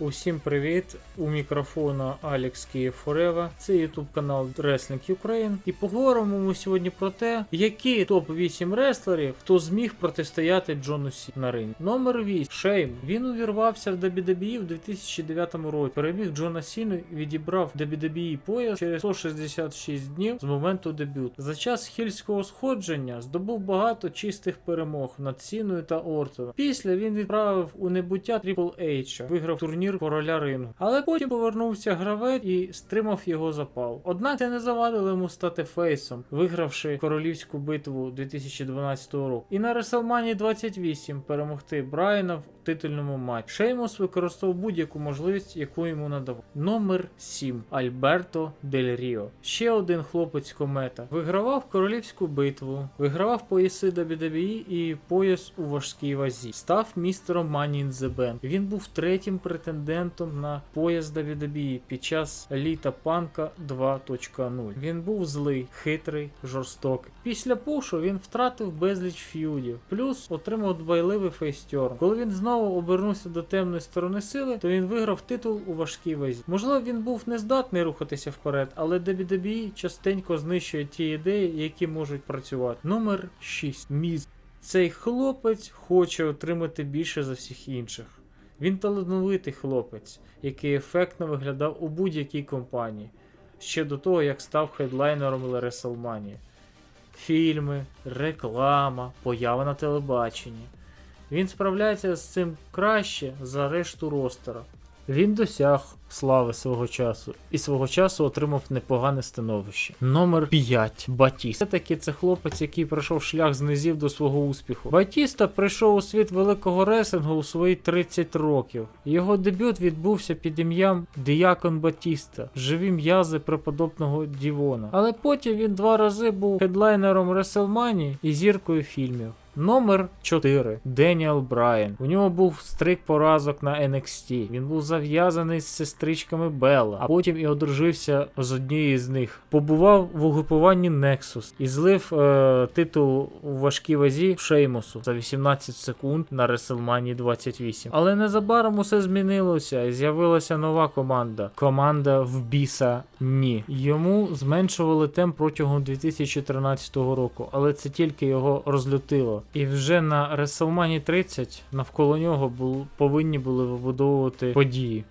Усім привіт! У мікрофона Алекс Київ Форева. Це YouTube канал Wrestling Ukraine. І поговоримо ми сьогодні про те, які топ-8 реслерів хто зміг протистояти Джону Сі на рингі. Номер 8. Шейм. Він увірвався в WWE в 2009 році. Переміг Джона Сіну і відібрав WWE пояс через 166 днів з моменту дебюту. За час хільського сходження здобув багато чистих перемог над Сіною та Ортоном. Після він відправив у небуття Triple H, виграв турнір короля рингу. Але потім повернувся гравець і стримав його запал. Однак це не завадило йому стати фейсом, вигравши королівську битву 2012 року. І на WrestleMania 28 перемогти Брайана в титульному матчі. Шеймус використовував будь-яку можливість, яку йому надавав. Номер 7. Альберто Дель Ріо. Ще один хлопець комета. Вигравав королівську битву, вигравав пояси WWE і пояс у важкій вазі. Став містером Money in. Він був третім претендентом на пояс WWE під час літа панка 2.0. Він був злий, хитрий, жорстокий. Після пушу він втратив безліч ф'юдів, плюс отримав дбайливий фейстерн. Коли він знову обернувся до темної сторони сили, то він виграв титул у важкій вазі. Можливо, він був не здатний рухатися вперед, але WWE частенько знищує ті ідеї, які можуть працювати. Номер 6. Міз. Цей хлопець хоче отримати більше за всіх інших. Він талановитий хлопець, який ефектно виглядав у будь-якій компанії, ще до того, як став хедлайнером WrestleMania. Фільми, реклама, поява на телебаченні. Він справляється з цим краще за решту ростера. Він досяг слави свого часу і свого часу отримав непогане становище. Номер 5. Батіст. Все-таки це хлопець, який пройшов шлях з низів до свого успіху. Батіста прийшов у світ великого ресингу у свої 30 років. Його дебют відбувся під ім'ям Діакон Батіста, живі м'язи преподобного Дівона. Але потім він два рази був хедлайнером Реселмані і зіркою фільмів. Номер 4. Деніел Брайан. У нього був стрик поразок на NXT. Він був зав'язаний з сестричками Белла, а потім і одружився з однією з них. Побував в угрупуванні Nexus і злив е, титул у важкій вазі Шеймусу за 18 секунд на WrestleMania 28. Але незабаром усе змінилося і з'явилася нова команда. Команда в біса ні. Йому зменшували темп протягом 2013 року, але це тільки його розлютило. І вже на WrestleMania 30 навколо нього бу повинні були вибудовувати події.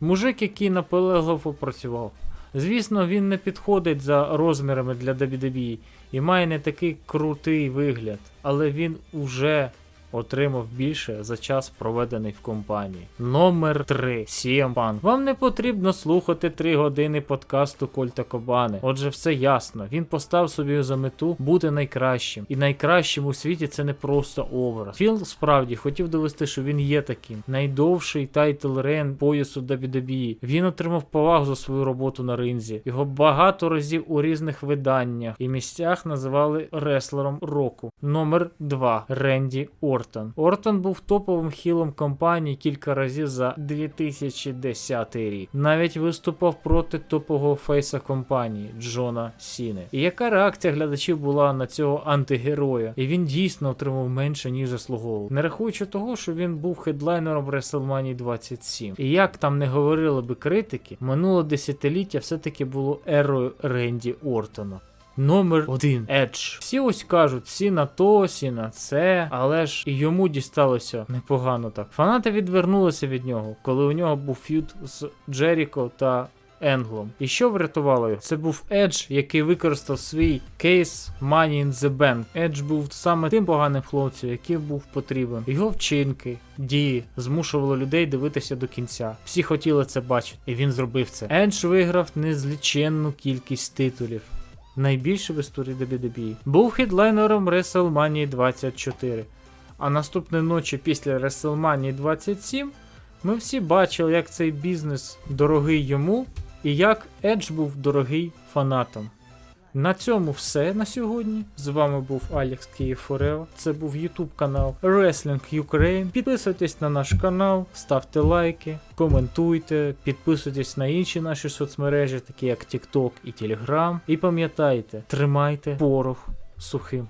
Мужик, який наполегливо працював. Звісно, він не підходить за розмірами для WWE і має не такий крутий вигляд, але він уже отримав більше за час проведений в компанії. Номер 3. CM Punk. Вам не потрібно слухати 3 години подкасту Кольта Кобани. Отже, все ясно. Він постав собі за мету бути найкращим. І найкращим у світі це не просто образ. Філ справді хотів довести, що він є таким. Найдовший тайтл рейн поясу WWE. Він отримав повагу за свою роботу на ринзі. Його багато разів у різних виданнях і місцях називали реслером року. Номер 2. Ренді Ортон. Ортон був топовим хілом компанії кілька разів за 2010 рік. Навіть виступав проти топового фейса компанії Джона Сіни. І яка реакція глядачів була на цього антигероя? І він дійсно отримав менше, ніж заслуговував. Не рахуючи того, що він був хедлайнером WrestleMania 27. І як там не говорили би критики, минуле десятиліття все-таки було ерою Ренді Ортона. Номер один Едж. Всі ось кажуть, всі на то, всі на це, але ж і йому дісталося непогано так. Фанати відвернулися від нього, коли у нього був ф'юд з Джеріко та Енглом. І що врятувало його? Це був Едж, який використав свій кейс Money in the Bank. Едж був саме тим поганим хлопцем, який був потрібен. Його вчинки, дії змушували людей дивитися до кінця. Всі хотіли це бачити, і він зробив це. Едж виграв незліченну кількість титулів. Найбільше в історії WWE. Був хедлайнером WrestleMania 24. А наступної ночі після WrestleMania 27 ми всі бачили, як цей бізнес дорогий йому і як Едж був дорогий фанатам. На цьому все на сьогодні. З вами був Алекс Київ Форева. Це був YouTube канал Wrestling Ukraine. Підписуйтесь на наш канал, ставте лайки, коментуйте, підписуйтесь на інші наші соцмережі, такі як TikTok і Telegram. І пам'ятайте, тримайте порох сухим.